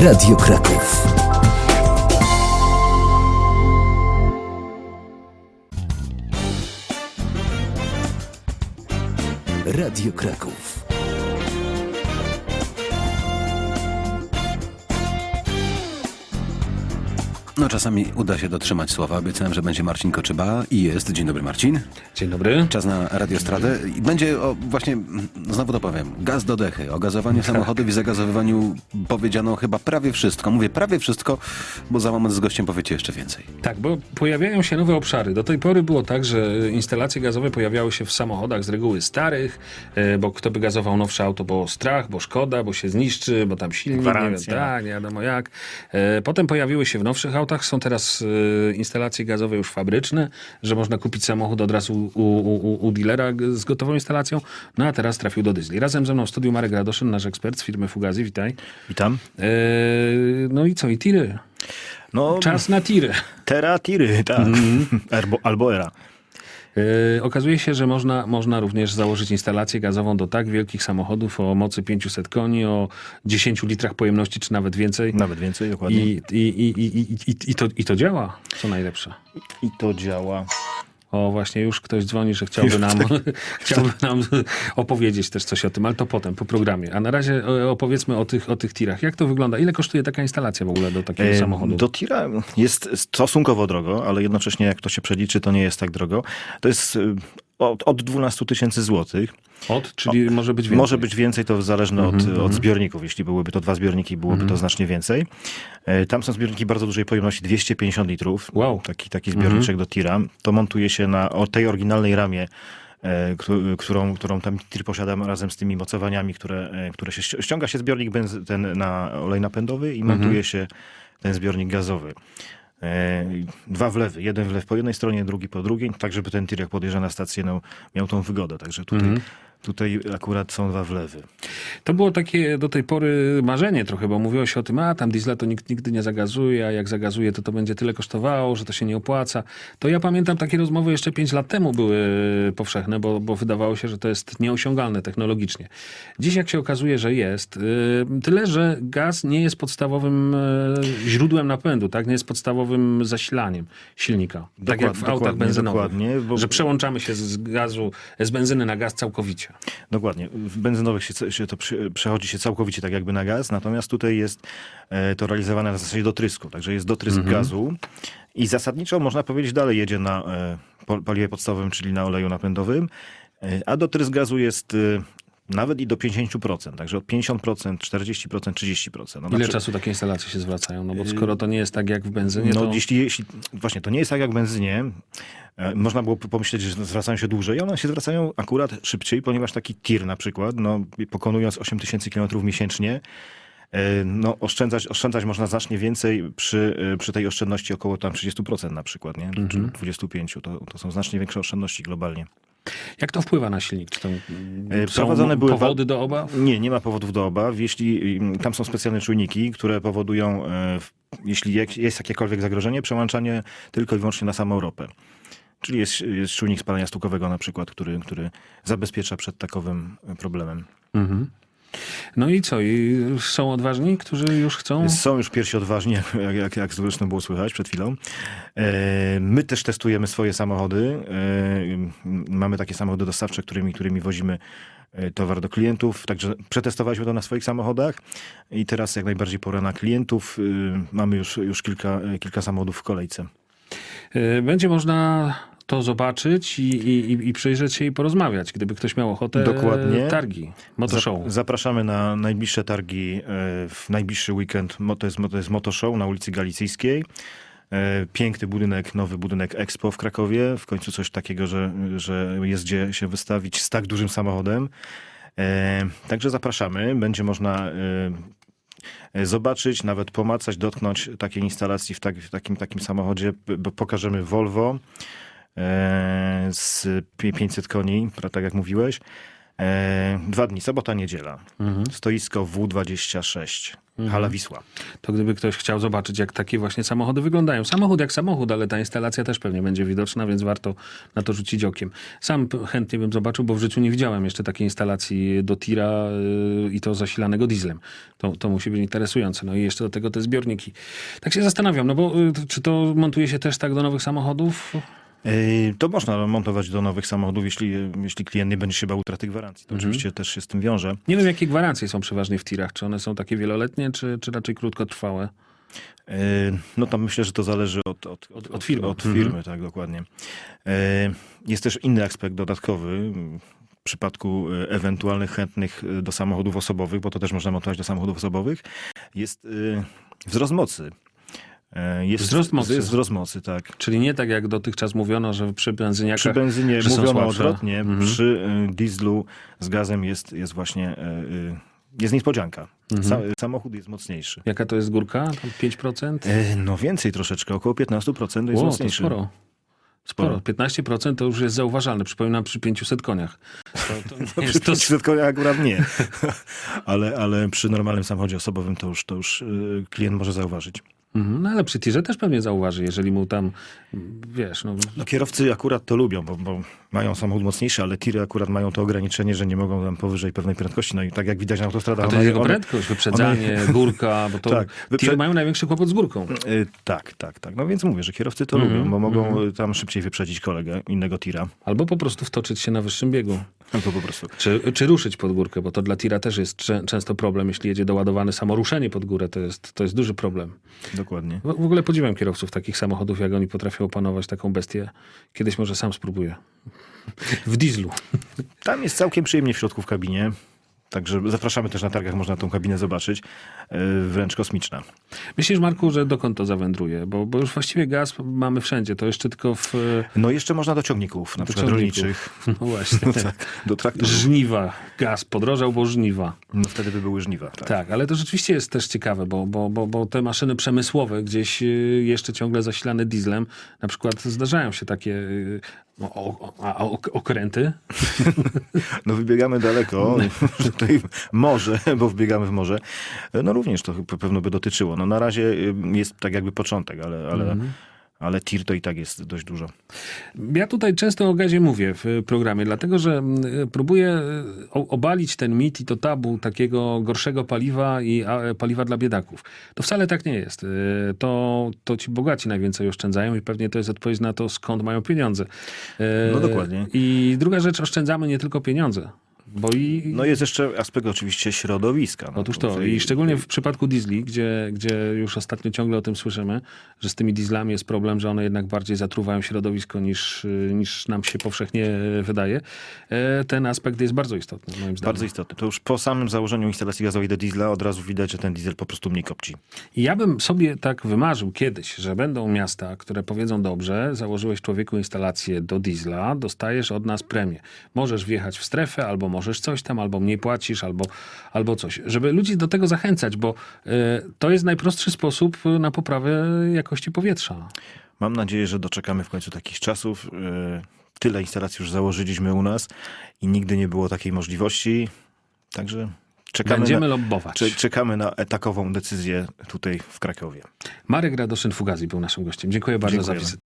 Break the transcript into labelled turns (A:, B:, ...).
A: Radio Kraków. Radio Kraków.
B: No czasami uda się dotrzymać słowa. Obiecałem, że będzie Marcin Koczyba i jest. Dzień dobry Marcin.
C: Dzień dobry.
B: Czas na radiostradę. I będzie o, właśnie, znowu to powiem, gaz do dechy. O gazowaniu samochodów i zagazowywaniu powiedziano chyba prawie wszystko. Mówię prawie wszystko, bo za moment z gościem powiecie jeszcze więcej.
C: Tak, bo pojawiają się nowe obszary. Do tej pory było tak, że instalacje gazowe pojawiały się w samochodach z reguły starych, e, bo kto by gazował nowsze auto, bo strach, bo szkoda, bo się zniszczy, bo tam silnik, nie wiem, tak, nie wiadomo jak. E, Potem pojawiły się w nowszych autach, są teraz e, instalacje gazowe już fabryczne, że można kupić samochód od razu u, u, u, dealera z gotową instalacją, no a teraz trafił do diesli. Razem ze mną w studiu Marek Radoszyn, nasz ekspert z firmy Fugazi, witaj.
D: Witam.
C: E, No i co, i tiry.
D: No,
C: Czas na tiry.
D: Tera tiry, tak.
C: Mhm.
D: Albo, albo era.
C: Yy, okazuje się, że można, można również założyć instalację gazową do tak wielkich samochodów o mocy 500 koni, o 10 litrach pojemności, czy nawet więcej.
D: Nawet więcej, dokładnie.
C: I, i, i, i, i, i, i, to, I to działa, co najlepsze.
D: I to działa.
C: O, właśnie już ktoś dzwoni, że chciałby nam, chciałby nam opowiedzieć też coś o tym, ale to potem, po programie. A na razie e, opowiedzmy o tych, o tych tirach. Jak to wygląda? Ile kosztuje taka instalacja w ogóle do takiego
D: E,
C: samochodu?
D: Do tira jest stosunkowo drogo, ale jednocześnie jak to się przeliczy, to nie jest tak drogo. To jest od, od 12 tysięcy złotych.
C: Od, czyli może być więcej.
D: Może być więcej, to zależne od, od zbiorników. Jeśli byłyby to dwa zbiorniki, byłoby to znacznie więcej. E, Tam są zbiorniki bardzo dużej pojemności, 250 litrów.
C: Wow.
D: Taki, taki zbiorniczek do tira. To montuje się na o tej oryginalnej ramie, e, któ- którą, którą tam tir posiada razem z tymi mocowaniami, które, e, które się ści- ściąga się zbiornik benzy, ten na olej napędowy i montuje się ten zbiornik gazowy. E, Dwa wlewy, jeden wlew po jednej stronie, drugi po drugiej, tak żeby ten tir jak podjeżdża na stację no, miał tą wygodę. Także tutaj, tutaj akurat są dwa wlewy.
C: To było takie do tej pory marzenie trochę, bo mówiło się o tym, a tam diesla to nikt nigdy nie zagazuje, a jak zagazuje, to to będzie tyle kosztowało, że to się nie opłaca. To ja pamiętam takie rozmowy jeszcze 5 lat temu były powszechne, bo, bo wydawało się, że to jest nieosiągalne technologicznie. Dziś jak się okazuje, że jest, yy, tyle, że gaz nie jest podstawowym yy, źródłem napędu, tak? Nie jest podstawowym zasilaniem silnika. tak jak w autach
D: dokładnie,
C: benzynowych.
D: dokładnie,
C: Że przełączamy się z gazu, z benzyny na gaz całkowicie.
D: Dokładnie. W benzynowych się, się to przy, przechodzi się całkowicie tak jakby na gaz, natomiast tutaj jest e, to realizowane na zasadzie dotrysku. Także jest dotrysk
C: Mhm.
D: gazu i zasadniczo można powiedzieć dalej jedzie na e, paliwie podstawowym, czyli na oleju napędowym, e, a dotrysk gazu jest e, nawet i do 50%, także od 50%, 40%, 30%. No,
C: Ile
D: znaczy-
C: czasu takie instalacje się zwracają? No bo skoro to nie jest tak jak w benzynie,
D: No,
C: to...
D: jeśli, jeśli, właśnie, to nie jest tak jak w benzynie. E, Można było pomyśleć, że zwracają się dłużej. One się zwracają akurat szybciej, ponieważ taki tir na przykład, no, pokonując 8000 km miesięcznie, e, no, oszczędzać, oszczędzać można znacznie więcej przy, e, przy tej oszczędności około tam 30% na przykład, nie? czy 25%. To, to są znacznie większe oszczędności globalnie.
C: Jak to wpływa na silnik? Czy to
D: E,
C: są
D: prowadzone były
C: powody do obaw?
D: Nie, nie ma powodów do obaw. Jeśli mm, tam są specjalne czujniki, które powodują, e, jeśli jest jakiekolwiek zagrożenie, przełączanie tylko i wyłącznie na samą ropę. Czyli jest, jest czujnik spalania stukowego na przykład, który, który zabezpiecza przed takowym e, problemem.
C: No i co? I są odważni, którzy już chcą?
D: Są już pierwsi odważni, jak, jak, jak zresztą było słychać przed chwilą. E, My też testujemy swoje samochody. E, Mamy takie samochody dostawcze, którymi, którymi wozimy e, towar do klientów. Także przetestowaliśmy to na swoich samochodach i teraz jak najbardziej pora na klientów. E, Mamy już, już kilka, e, kilka samochodów w kolejce.
C: Będzie można to zobaczyć i, i, i przyjrzeć się i porozmawiać, gdyby ktoś miał ochotę.
D: Dokładnie.
C: Targi, motoshow.
D: Zap- Zapraszamy na najbliższe targi e, w najbliższy weekend. To jest, to jest Motoshow na ulicy Galicyjskiej. E, Piękny budynek, nowy budynek Expo w Krakowie. W końcu coś takiego, że, że jest gdzie się wystawić z tak dużym samochodem. E, Także zapraszamy. Będzie można e, e, zobaczyć, nawet pomacać, dotknąć takiej instalacji w, tak, w takim, takim samochodzie. Pokażemy Volvo e, z pi- 500 koni, tak jak mówiłeś. E, Dwa dni, sobota, niedziela. Stoisko W26. Hala Wisła.
C: To gdyby ktoś chciał zobaczyć, jak takie właśnie samochody wyglądają. Samochód jak samochód, ale ta instalacja też pewnie będzie widoczna, więc warto na to rzucić okiem. Sam chętnie bym zobaczył, bo w życiu nie widziałem jeszcze takiej instalacji do tira yy, i to zasilanego dieslem. To, to musi być interesujące. No i jeszcze do tego te zbiorniki. Tak się zastanawiam, no bo yy, czy to montuje się też tak do nowych samochodów?
D: Yy, To można montować do nowych samochodów, jeśli, jeśli klient nie będzie się bał utraty gwarancji. To oczywiście też się z tym wiąże.
C: Nie wiem, jakie gwarancje są przeważnie w tirach. Czy one są takie wieloletnie, czy, czy raczej krótkotrwałe?
D: Yy, No tam myślę, że to zależy od, od,
C: Od- od firmy.
D: Od
C: Mhm.
D: firmy, tak, dokładnie. Yy, Jest też inny aspekt dodatkowy w przypadku ewentualnych chętnych do samochodów osobowych, bo to też można montować do samochodów osobowych. Jest wzrost mocy. Yy, Jest,
C: Wzrost mocy.
D: Wzrost mocy, tak.
C: Czyli nie tak jak dotychczas mówiono, że przy benzyniakach...
D: Przy benzynie mówiono odwrotnie,
C: Mhm.
D: przy y, dieslu z gazem jest, jest właśnie y, jest niespodzianka.
C: Mhm.
D: Sa, samochód jest mocniejszy.
C: Jaka to jest górka? Tam 5%?
D: E, No więcej troszeczkę, około 15% jest
C: O, to
D: mocniejszy.
C: sporo. Sporo.
D: Sporo.
C: 15% to już jest zauważalne. Przypominam przy 500 koniach. To, to
D: Przy
C: jest to,
D: 500 koniach akurat nie. ale, ale przy normalnym samochodzie osobowym to już, to już klient może zauważyć.
C: Mhm, no ale przy tirze też pewnie zauważy, jeżeli mu tam, wiesz, no,
D: No kierowcy akurat to lubią, bo, bo mają samochód mocniejszy, ale tiry akurat mają to ograniczenie, że nie mogą tam powyżej pewnej prędkości. No i tak jak widać na autostradach.
C: a to
D: one-
C: jest jego
D: one-
C: prędkość, wyprzedzanie, górka, bo to
D: Tak.
C: tiry
D: Wyprze-
C: mają największy kłopot z górką.
D: Y, Tak, tak, tak. No więc mówię, że kierowcy to
C: Mhm,
D: lubią, bo mogą y, tam szybciej wyprzedzić kolegę, innego tira.
C: Albo po prostu wtoczyć się na wyższym biegu.
D: No to po prostu.
C: Czy, czy ruszyć pod górkę, bo to dla tira też jest czę- często problem. Jeśli jedzie doładowany samoruszenie pod górę, to jest, to jest duży problem.
D: Dokładnie.
C: W, w ogóle podziwiam kierowców takich samochodów, jak oni potrafią opanować taką bestię. Kiedyś może sam spróbuję. W dieslu.
D: Tam jest całkiem przyjemnie w środku w kabinie. Także zapraszamy też na targach, można tą kabinę zobaczyć. Y, Wręcz kosmiczna.
C: Myślisz, Marku, że dokąd to zawędruje? Bo, bo już właściwie gaz mamy wszędzie. To jeszcze tylko w...
D: No jeszcze można do ciągników, na
C: Do
D: przykład
C: ciągników.
D: rolniczych.
C: No właśnie.
D: No tak, do traktorów.
C: Żniwa. Gaz podrożał, bo żniwa.
D: No wtedy by były żniwa. Tak.
C: Tak, ale to rzeczywiście jest też ciekawe, bo, bo, bo, bo te maszyny przemysłowe gdzieś y, jeszcze ciągle zasilane dieslem, na przykład zdarzają się takie y, o, o, a, ok- okręty.
D: No wybiegamy daleko, tutaj morze, bo wbiegamy w morze. No również to pewno by dotyczyło. No na razie y, jest tak jakby początek, ale, ale, ale tir to i tak jest dość dużo.
C: Ja tutaj często o gazie mówię w y, programie, dlatego że mm, y, próbuję obalić ten mit i to tabu takiego gorszego paliwa i paliwa dla biedaków. To wcale tak nie jest. To, to ci bogaci najwięcej oszczędzają i pewnie to jest odpowiedź na to, skąd mają pieniądze.
D: No dokładnie.
C: I druga rzecz, oszczędzamy nie tylko pieniądze. Bo i,
D: No jest jeszcze aspekt oczywiście środowiska. No
C: Otóż to.
D: tutaj-
C: I szczególnie w przypadku diesli, gdzie, gdzie już ostatnio ciągle o tym słyszymy, że z tymi dieslami jest problem, że one jednak bardziej zatruwają środowisko niż, niż nam się powszechnie wydaje. E, Ten aspekt jest bardzo istotny, moim zdaniem.
D: Bardzo istotne. To już po samym założeniu instalacji gazowej do diesla od razu widać, że ten diesel po prostu mniej kopci.
C: Ja bym sobie tak wymarzył kiedyś, że będą miasta, które powiedzą dobrze, założyłeś człowieku instalację do diesla, dostajesz od nas premię. Możesz wjechać w strefę, albo możesz coś tam, albo mniej płacisz, albo, albo coś. Żeby ludzi do tego zachęcać, bo y, to jest najprostszy sposób na poprawę jakości powietrza.
D: Mam nadzieję, że doczekamy w końcu takich czasów. Yy, Tyle instalacji już założyliśmy u nas i nigdy nie było takiej możliwości. Także czekamy
C: Będziemy
D: na,
C: lobbować.
D: cze- czekamy na etakową decyzję tutaj w Krakowie.
C: Marek Radoszyn Fugazi był naszym gościem. Dziękuję bardzo za
D: Dziękujemy.
C: wizytę.